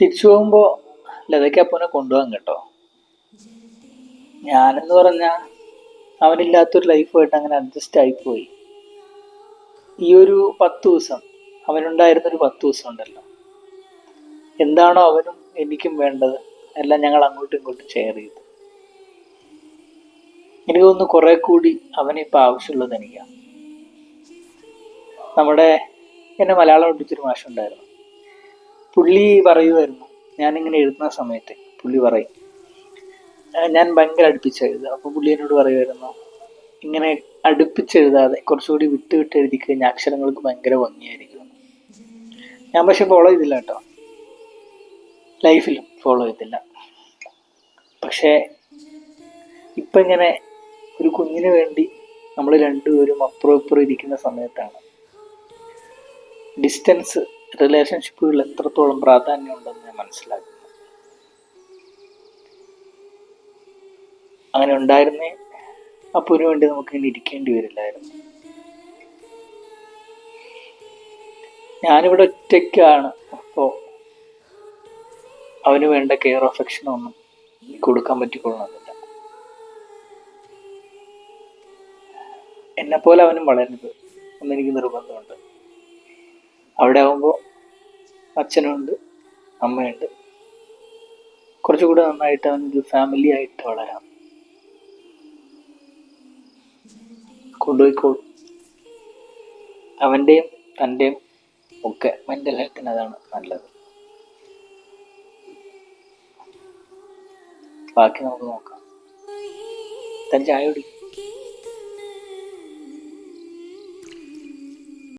തിരിച്ചു പോകുമ്പോൾ ലതയ്ക്ക് അപ്പനെ കൊണ്ടുപോകാൻ കേട്ടോ. ഞാനെന്ന് പറഞ്ഞാൽ അവനില്ലാത്തൊരു ലൈഫായിട്ട് അങ്ങനെ അഡ്ജസ്റ്റ് ആയിപ്പോയി. ഈ ഒരു പത്ത് ദിവസം അവനുണ്ടായിരുന്നൊരു പത്ത് ദിവസം ഉണ്ടല്ലോ. എന്താണോ അവനും എനിക്കും വേണ്ടത് എല്ലാം ഞങ്ങൾ അങ്ങോട്ടും ഇങ്ങോട്ടും ഷെയർ ചെയ്തു. എനിക്ക് തോന്നുന്നു കുറെ കൂടി അവനിപ്പോൾ ആവശ്യമുള്ളത് എനിക്കാണ് നമ്മുടെ എന്നെ മലയാളം ഒട്ടിച്ചൊരു മാഷുണ്ടായിരുന്നു. പുള്ളി പറയുമായിരുന്നു ഞാനിങ്ങനെ എഴുതുന്ന സമയത്ത് പുള്ളി പറയും. ഞാൻ ഭയങ്കര അടുപ്പിച്ച് എഴുതുക. അപ്പോൾ പുള്ളി എന്നോട് പറയുമായിരുന്നു ഇങ്ങനെ അടുപ്പിച്ചെഴുതാതെ കുറച്ചുകൂടി വിട്ട് വിട്ട് എഴുതി കഴിഞ്ഞാൽ അക്ഷരങ്ങൾക്ക് ഭയങ്കര ഭംഗിയായിരിക്കും. ഞാൻ പക്ഷെ ഫോളോ ചെയ്തില്ല കേട്ടോ. ലൈഫിലും ഫോളോ ചെയ്തില്ല. പക്ഷേ ഇപ്പം ഇങ്ങനെ ഒരു കുഞ്ഞിന് വേണ്ടി നമ്മൾ രണ്ടുപേരും അപ്പുറം ഇപ്പുറം ഇരിക്കുന്ന സമയത്താണ്. ഡിസ്റ്റൻസ് റിലേഷൻഷിപ്പുകളിൽ എത്രത്തോളം പ്രാധാന്യം ഉണ്ടെന്ന് ഞാൻ മനസ്സിലാക്കുന്നു. അങ്ങനെ ഉണ്ടായിരുന്നേ അപ്പുവിന് വേണ്ടി നമുക്ക് ഇനി ഇരിക്കേണ്ടി വരില്ലായിരുന്നു. ഞാനിവിടെ ഒറ്റയ്ക്കാണ് അപ്പോൾ അവന് വേണ്ട കെയർ അഫെക്ഷനോ ഒന്നും കൊടുക്കാൻ പറ്റിക്കൊള്ളണമെന്നില്ല. എന്നെപ്പോലെ അവനും വളരരുത് എന്നെനിക്ക് നിർബന്ധമുണ്ട്. അവിടെ ആകുമ്പോൾ അച്ഛനുണ്ട് അമ്മയുണ്ട്. കുറച്ചുകൂടെ നന്നായിട്ട് അവനൊരു ഫാമിലി ആയിട്ട് വളരാം കൊണ്ടുപോയിക്കോളും. അവന്റെയും തന്റെയും ഒക്കെ മെന്റൽ ഹെൽത്തിന് അതാണ് നല്ലത്. ബാക്കി നമുക്ക് നോക്കാം. തൻ ചായ കുടി